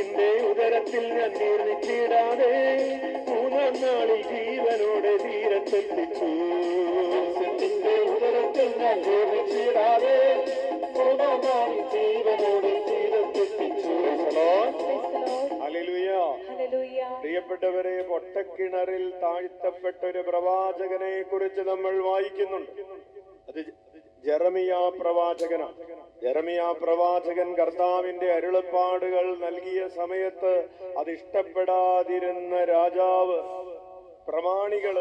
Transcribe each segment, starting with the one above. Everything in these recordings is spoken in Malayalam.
മത്സ്യത്തിന്റെ ഉദരത്തിൽ ഞാൻ നിർമ്മിച്ചിടാതെ മൂന്നാം നാളിൽ ജീവനോടെ തീരത്തെത്തിച്ചു. നിന്റെ ഉദരത്തിൽ ഞാൻ നിർമ്മിച്ചിടാതെ മൂന്നാം നാളിൽ ജീവനോടെ തീരത്തെത്തിച്ചു. പ്രിയപ്പെട്ടവരെ പൊട്ടക്കിണറിൽ താഴ്ത്തപ്പെട്ട ഒരു പ്രവാചകനെ കുറിച്ച് നമ്മൾ വായിക്കുന്നുണ്ട്. അത് ജെറമിയ പ്രവാചകനാണ് ജെറമിയ പ്രവാചകൻ കർത്താവിന്റെ അരുളപ്പാടുകൾ നൽകിയ സമയത്ത് അത് ഇഷ്ടപ്പെടാതിരുന്ന രാജാവ് പ്രമാണികൾ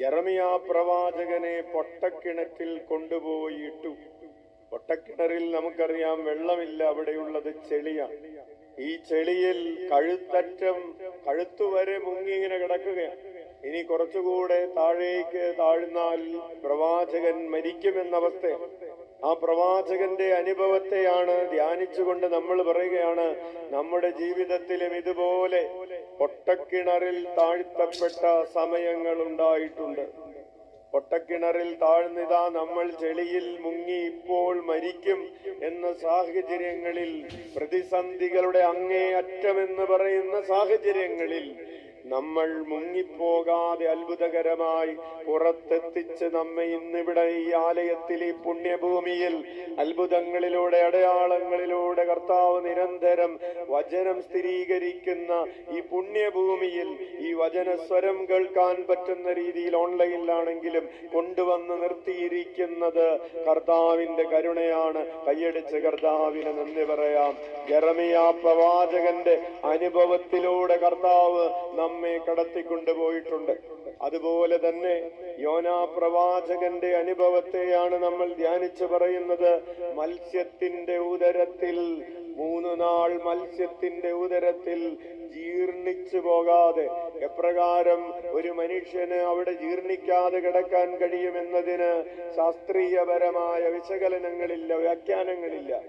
ജെറമിയ പ്രവാചകനെ പൊട്ടക്കിണറ്റിൽ കൊണ്ടുപോയിട്ടു. പൊട്ടക്കിണറിൽ നമുക്കറിയാം വെള്ളമില്ല അവിടെയുള്ളത് ചെളിയാണ് ഈ ചെളിയിൽ കഴുത്തറ്റം കഴുത്തുവരെ മുങ്ങി ഇങ്ങനെ കിടക്കുകയാണ് ഇനി കുറച്ചുകൂടെ താഴേക്ക് താഴ്ന്നാൽ പ്രവാചകൻ മരിക്കുമെന്ന അവസ്ഥ ആ പ്രവാചകന്റെ അനുഭവത്തെയാണ് ധ്യാനിച്ചുകൊണ്ട് നമ്മൾ പറയുകയാണ് നമ്മുടെ ജീവിതത്തിലും ഇതുപോലെ പൊട്ടക്കിണറിൽ താഴ്ത്തപ്പെട്ട സമയങ്ങൾ ഉണ്ടായിട്ടുണ്ട്. പൊട്ടക്കിണറിൽ താഴ്ന്നിതാ നമ്മൾ ചെളിയിൽ മുങ്ങി ഇപ്പോൾ മരിക്കും എന്ന സാഹചര്യങ്ങളിൽ പ്രതിസന്ധികളുടെ അങ്ങേ അറ്റമെന്ന് പറയുന്ന സാഹചര്യങ്ങളിൽ നമ്മൾ മുങ്ങിപ്പോകാതെ അത്ഭുതകരമായി പുറത്തെത്തിച്ച് നമ്മെ ഇന്നിവിടെ ഈ ആലയത്തിൽ ഈ പുണ്യഭൂമിയിൽ അത്ഭുതങ്ങളിലൂടെ അടയാളങ്ങളിലൂടെ കർത്താവ് നിരന്തരം വചനം സ്ഥിരീകരിക്കുന്ന ഈ പുണ്യഭൂമിയിൽ ഈ വചന സ്വരം കേൾക്കാൻ പറ്റുന്ന രീതിയിൽ ഓൺലൈനിലാണെങ്കിലും കൊണ്ടുവന്ന് നിർത്തിയിരിക്കുന്നത് കർത്താവിന്റെ കരുണയാണ്. കൈയടിച്ച് കർത്താവിനെ നന്ദി പറയാം. ജറമിയ പ്രവാചകന്റെ അനുഭവത്തിലൂടെ കർത്താവ് നമ്മെ കടത്തിക്കൊണ്ടുപോയിട്ടുണ്ട്. അതുപോലെ തന്നെ യോനാ പ്രവാചകന്റെ അനുഭവത്തെയാണ് നമ്മൾ ധ്യാനിച്ചു പറയുന്നത്. മത്സ്യത്തിന്റെ ഉദരത്തിൽ മൂന്ന് നാൾ മത്സ്യത്തിന്റെ ഉദരത്തിൽ ജീർണിച്ചു പോകാതെ എപ്രകാരം ഒരു മനുഷ്യന് അവിടെ ജീർണിക്കാതെ കിടക്കാൻ കഴിയുമെന്നതിന് ശാസ്ത്രീയപരമായ വിശകലനങ്ങളില്ല വ്യാഖ്യാനങ്ങളില്ല.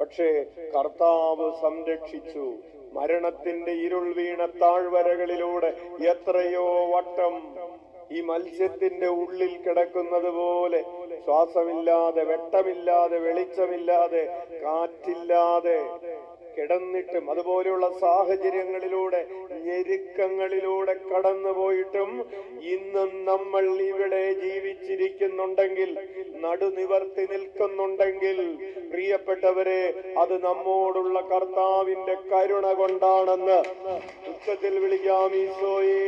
പക്ഷേ കർത്താവ് സംരക്ഷിച്ചു. മരണത്തിന്റെ ഇരുൾ വീണ താഴ്വരകളിലൂടെ എത്രയോ വട്ടം ഈ മത്സ്യത്തിന്റെ ഉള്ളിൽ കിടക്കുന്നത് പോലെ ശ്വാസമില്ലാതെ വെട്ടമില്ലാതെ വെളിച്ചമില്ലാതെ കാറ്റില്ലാതെ കിടന്നിട്ടും അതുപോലെയുള്ള സാഹചര്യങ്ങളിലൂടെ ഞെരുക്കങ്ങളിലൂടെ കടന്നുപോയിട്ടും ഇന്നും നമ്മൾ ഇവിടെ ജീവിച്ചിരിക്കുന്നുണ്ടെങ്കിൽ നടുനിവർത്തി നിൽക്കുന്നുണ്ടെങ്കിൽ പ്രിയപ്പെട്ടവരെ അത് നമ്മോടുള്ള കർത്താവിന്റെ കരുണ കൊണ്ടാണെന്ന്. ഉച്ചത്തിൽ വിളിക്കാം ഈശോയേ.